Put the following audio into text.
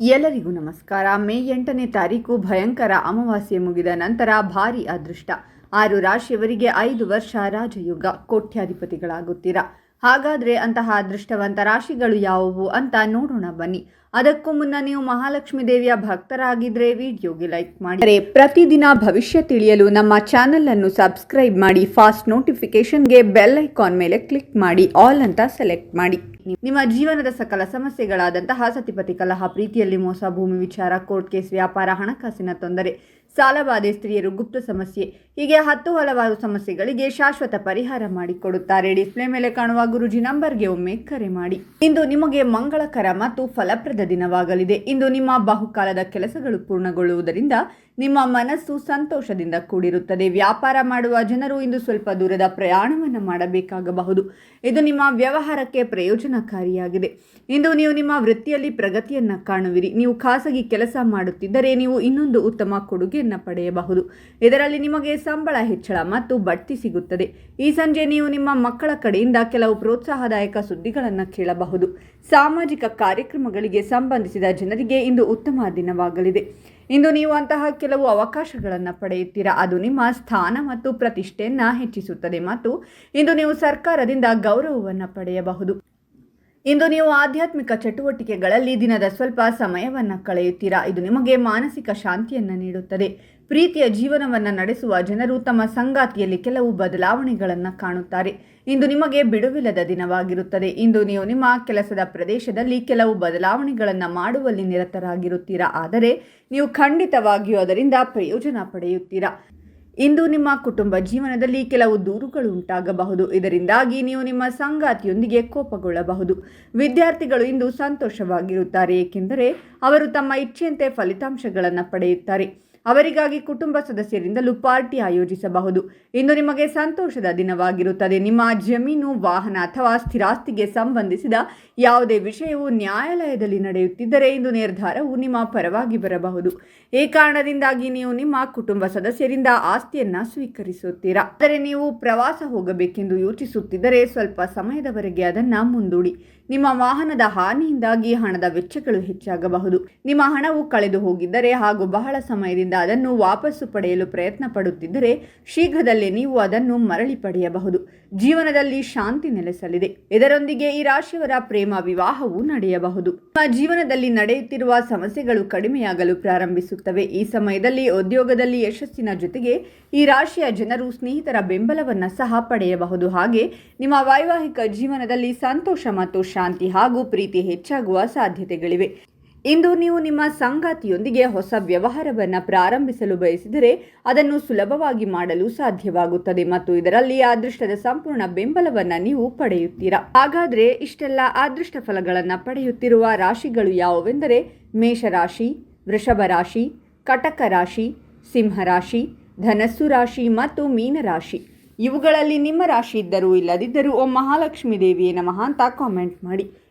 ಎಲ್ಲರಿಗೂ ನಮಸ್ಕಾರ. ಮೇ ಎಂಟನೇ ತಾರೀಕು ಭಯಂಕರ ಅಮಾವಾಸ್ಯೆ ಮುಗಿದ ನಂತರ ಭಾರಿ ಅದೃಷ್ಟ. ಆರು ರಾಶಿಯವರಿಗೆ ಐದು ವರ್ಷ ರಾಜಯುಗ. ಕೋಟ್ಯಾಧಿಪತಿಗಳಾಗುತ್ತೀರಾ? ಹಾಗಾದ್ರೆ ಅಂತಹ ಅದೃಷ್ಟವಂತ ರಾಶಿಗಳು ಯಾವುವು ಅಂತ ನೋಡೋಣ ಬನ್ನಿ. ಅದಕ್ಕೂ ಮುನ್ನ ನೀವು ಮಹಾಲಕ್ಷ್ಮಿ ದೇವಿಯ ಭಕ್ತರಾಗಿದ್ರೆ ವಿಡಿಯೋಗೆ ಲೈಕ್ ಮಾಡಿ. ಪ್ರತಿದಿನ ಭವಿಷ್ಯ ತಿಳಿಯಲು ನಮ್ಮ ಚಾನೆಲ್ ಅನ್ನು ಸಬ್ಸ್ಕ್ರೈಬ್ ಮಾಡಿ. ಫಾಸ್ಟ್ ನೋಟಿಫಿಕೇಶನ್ಗೆ ಬೆಲ್ ಐಕಾನ್ ಮೇಲೆ ಕ್ಲಿಕ್ ಮಾಡಿ. ಆಲ್ ಅಂತ ಸೆಲೆಕ್ಟ್ ಮಾಡಿ. ನಿಮ್ಮ ಜೀವನದ ಸಕಲ ಸಮಸ್ಯೆಗಳಾದಂತಹ ಸತಿಪತಿ ಕಲಹ, ಪ್ರೀತಿಯಲ್ಲಿ ಮೋಸ, ಭೂಮಿ ವಿಚಾರ, ಕೋರ್ಟ್ ಕೇಸ್, ವ್ಯಾಪಾರ, ಹಣಕಾಸಿನ ತೊಂದರೆ ಸಾಲಬಾಧೆ ಸ್ತ್ರೀಯರು ಗುಪ್ತ ಸಮಸ್ಯೆ, ಹೀಗೆ ಹತ್ತು ಹಲವಾರು ಸಮಸ್ಯೆಗಳಿಗೆ ಶಾಶ್ವತ ಪರಿಹಾರ ಮಾಡಿಕೊಡುತ್ತಾರೆ. ಡಿಸ್ಪ್ಲೇ ಮೇಲೆ ಕಾಣುವ ಗುರುಜಿ ನಂಬರ್ಗೆ ಒಮ್ಮೆ ಕರೆ ಮಾಡಿ. ಇಂದು ನಿಮಗೆ ಮಂಗಳಕರ ಮತ್ತು ಫಲಪ್ರದ ದಿನವಾಗಲಿದೆ. ಇಂದು ನಿಮ್ಮ ಬಹುಕಾಲದ ಕೆಲಸಗಳು ಪೂರ್ಣಗೊಳ್ಳುವುದರಿಂದ ನಿಮ್ಮ ಮನಸ್ಸು ಸಂತೋಷದಿಂದ ಕೂಡಿರುತ್ತದೆ. ವ್ಯಾಪಾರ ಮಾಡುವ ಜನರು ಇಂದು ಸ್ವಲ್ಪ ದೂರದ ಪ್ರಯಾಣವನ್ನು ಮಾಡಬೇಕಾಗಬಹುದು. ಇದು ನಿಮ್ಮ ವ್ಯವಹಾರಕ್ಕೆ ಪ್ರಯೋಜನಕಾರಿಯಾಗಿದೆ ಇಂದು ನೀವು ನಿಮ್ಮ ವೃತ್ತಿಯಲ್ಲಿ ಪ್ರಗತಿಯನ್ನು ಕಾಣುವಿರಿ. ನೀವು ಖಾಸಗಿ ಕೆಲಸ ಮಾಡುತ್ತಿದ್ದರೆ ನೀವು ಇನ್ನೊಂದು ಉತ್ತಮ ಕೊಡುಗೆಯನ್ನು ಪಡೆಯಬಹುದು. ಇದರಲ್ಲಿ ನಿಮಗೆ ಸಂಬಳ ಹೆಚ್ಚಳ ಮತ್ತು ಬಡ್ತಿ ಸಿಗುತ್ತದೆ. ಈ ಸಂಜೆ ನೀವು ನಿಮ್ಮ ಮಕ್ಕಳ ಕಡೆಯಿಂದ ಕೆಲವು ಪ್ರೋತ್ಸಾಹದಾಯಕ ಸುದ್ದಿಗಳನ್ನು ಕೇಳಬಹುದು. ಸಾಮಾಜಿಕ ಕಾರ್ಯಕ್ರಮಗಳಿಗೆ ಸಂಬಂಧಿಸಿದ ಜನರಿಗೆ ಇಂದು ಉತ್ತಮ ದಿನವಾಗಲಿದೆ. ಇಂದು ನೀವು ಅಂತಹ ಕೆಲವು ಅವಕಾಶಗಳನ್ನು ಪಡೆಯುತ್ತೀರಾ? ಅದು ನಿಮ್ಮ ಸ್ಥಾನ ಮತ್ತು ಪ್ರತಿಷ್ಠೆಯನ್ನು ಹೆಚ್ಚಿಸುತ್ತದೆ ಮತ್ತು ಇಂದು ನೀವು ಸರ್ಕಾರದಿಂದ ಗೌರವವನ್ನು ಪಡೆಯಬಹುದು. ಇಂದು ನೀವು ಆಧ್ಯಾತ್ಮಿಕ ಚಟುವಟಿಕೆಗಳಲ್ಲಿ ದಿನದ ಸ್ವಲ್ಪ ಸಮಯವನ್ನು ಕಳೆಯುತ್ತೀರಾ? ಇದು ನಿಮಗೆ ಮಾನಸಿಕ ಶಾಂತಿಯನ್ನು ನೀಡುತ್ತದೆ. ಪ್ರೀತಿಯ ಜೀವನವನ್ನು ನಡೆಸುವ ಜನರು ತಮ್ಮ ಸಂಗಾತಿಯಲ್ಲಿ ಕೆಲವು ಬದಲಾವಣೆಗಳನ್ನು ಕಾಣುತ್ತಾರೆ. ಇಂದು ನಿಮಗೆ ಬಿಡುವಿಲ್ಲದ ದಿನವಾಗಿರುತ್ತದೆ. ಇಂದು ನೀವು ನಿಮ್ಮ ಕೆಲಸದ ಪ್ರದೇಶದಲ್ಲಿ ಕೆಲವು ಬದಲಾವಣೆಗಳನ್ನು ಮಾಡುವಲ್ಲಿ ನಿರತರಾಗಿರುತ್ತೀರಾ? ಆದರೆ ನೀವು ಖಂಡಿತವಾಗಿಯೂ ಅದರಿಂದ ಪ್ರಯೋಜನ ಪಡೆಯುತ್ತೀರಾ? ಇಂದು ನಿಮ್ಮ ಕುಟುಂಬ ಜೀವನದಲ್ಲಿ ಕೆಲವು ದೂರುಗಳು ಉಂಟಾಗಬಹುದು. ಇದರಿಂದಾಗಿ ನೀವು ನಿಮ್ಮ ಸಂಗಾತಿಯೊಂದಿಗೆ ಕೋಪಗೊಳ್ಳಬಹುದು. ವಿದ್ಯಾರ್ಥಿಗಳು ಇಂದು ಸಂತೋಷವಾಗಿರುತ್ತಾರೆ, ಏಕೆಂದರೆ ಅವರು ತಮ್ಮ ಇಚ್ಛೆಯಂತೆ ಫಲಿತಾಂಶಗಳನ್ನು ಪಡೆಯುತ್ತಾರೆ. ಅವರಿಗಾಗಿ ಕುಟುಂಬ ಸದಸ್ಯರಿಂದಲೂ ಪಾರ್ಟಿ ಆಯೋಜಿಸಬಹುದು. ಇಂದು ನಿಮಗೆ ಸಂತೋಷದ ದಿನವಾಗಿರುತ್ತದೆ. ನಿಮ್ಮ ಜಮೀನು, ವಾಹನ ಅಥವಾ ಸ್ಥಿರಾಸ್ತಿಗೆ ಸಂಬಂಧಿಸಿದ ಯಾವುದೇ ವಿಷಯವು ನ್ಯಾಯಾಲಯದಲ್ಲಿ ನಡೆಯುತ್ತಿದ್ದರೆ ಇಂದು ನಿರ್ಧಾರವು ನಿಮ್ಮ ಪರವಾಗಿ ಬರಬಹುದು. ಈ ಕಾರಣದಿಂದಾಗಿ ನೀವು ನಿಮ್ಮ ಕುಟುಂಬ ಸದಸ್ಯರಿಂದ ಆಸ್ತಿಯನ್ನು ಸ್ವೀಕರಿಸುತ್ತೀರಾ? ಆದರೆ ನೀವು ಪ್ರವಾಸ ಹೋಗಬೇಕೆಂದು ಯೋಚಿಸುತ್ತಿದ್ದರೆ ಸ್ವಲ್ಪ ಸಮಯದವರೆಗೆ ಅದನ್ನು ಮುಂದೂಡಿ. ನಿಮ್ಮ ವಾಹನದ ಹಾನಿಯಿಂದಾಗಿ ಹಣದ ವೆಚ್ಚಗಳು ಹೆಚ್ಚಾಗಬಹುದು. ನಿಮ್ಮ ಹಣವು ಕಳೆದು ಹೋಗಿದ್ದರೆ ಹಾಗೂ ಬಹಳ ಸಮಯದಿಂದ ಅದನ್ನು ವಾಪಸ್ಸು ಪಡೆಯಲು ಪ್ರಯತ್ನ ಪಡುತ್ತಿದ್ದರೆ ಶೀಘ್ರದಲ್ಲೇ ನೀವು ಅದನ್ನು ಮರಳಿ ಪಡೆಯಬಹುದು. ಜೀವನದಲ್ಲಿ ಶಾಂತಿ ನೆಲೆಸಲಿದೆ. ಇದರೊಂದಿಗೆ ಈ ರಾಶಿಯವರ ಪ್ರೇಮ ವಿವಾಹವು ನಡೆಯಬಹುದು. ನಿಮ್ಮ ಜೀವನದಲ್ಲಿ ನಡೆಯುತ್ತಿರುವ ಸಮಸ್ಯೆಗಳು ಕಡಿಮೆಯಾಗಲು ಪ್ರಾರಂಭಿಸುತ್ತವೆ. ಈ ಸಮಯದಲ್ಲಿ ಉದ್ಯೋಗದಲ್ಲಿ ಯಶಸ್ಸಿನ ಜೊತೆಗೆ ಈ ರಾಶಿಯ ಜನರು ಸ್ನೇಹಿತರ ಬೆಂಬಲವನ್ನು ಸಹ ಪಡೆಯಬಹುದು. ಹಾಗೆ ನಿಮ್ಮ ವೈವಾಹಿಕ ಜೀವನದಲ್ಲಿ ಸಂತೋಷ ಮತ್ತು ಶಾಂತಿ ಹಾಗೂ ಪ್ರೀತಿ ಹೆಚ್ಚಾಗುವ ಸಾಧ್ಯತೆಗಳಿವೆ. ಇಂದು ನೀವು ನಿಮ್ಮ ಸಂಗಾತಿಯೊಂದಿಗೆ ಹೊಸ ವ್ಯವಹಾರವನ್ನು ಪ್ರಾರಂಭಿಸಲು ಬಯಸಿದರೆ ಅದನ್ನು ಸುಲಭವಾಗಿ ಮಾಡಲು ಸಾಧ್ಯವಾಗುತ್ತದೆ ಮತ್ತು ಇದರಲ್ಲಿ ಅದೃಷ್ಟದ ಸಂಪೂರ್ಣ ಬೆಂಬಲವನ್ನು ನೀವು ಪಡೆಯುತ್ತೀರಾ? ಹಾಗಾದರೆ ಇಷ್ಟೆಲ್ಲ ಅದೃಷ್ಟ ಫಲಗಳನ್ನು ಪಡೆಯುತ್ತಿರುವ ರಾಶಿಗಳು ಯಾವುವೆಂದರೆ ಮೇಷರಾಶಿ, ವೃಷಭ ರಾಶಿ, ಕಟಕ ರಾಶಿ ಸಿಂಹರಾಶಿ ಧನಸ್ಸು ರಾಶಿ ಮತ್ತು ಮೀನರಾಶಿ ಇವುಗಳಲ್ಲಿ ನಿಮ್ಮ ರಾಶಿ ಇದ್ದರೂ ಇಲ್ಲದಿದ್ದರೂ ಓ ಮಹಾಲಕ್ಷ್ಮೀ ದೇವಿಯೇ ನಮಃ ಅಂತ ಕಾಮೆಂಟ್ ಮಾಡಿ.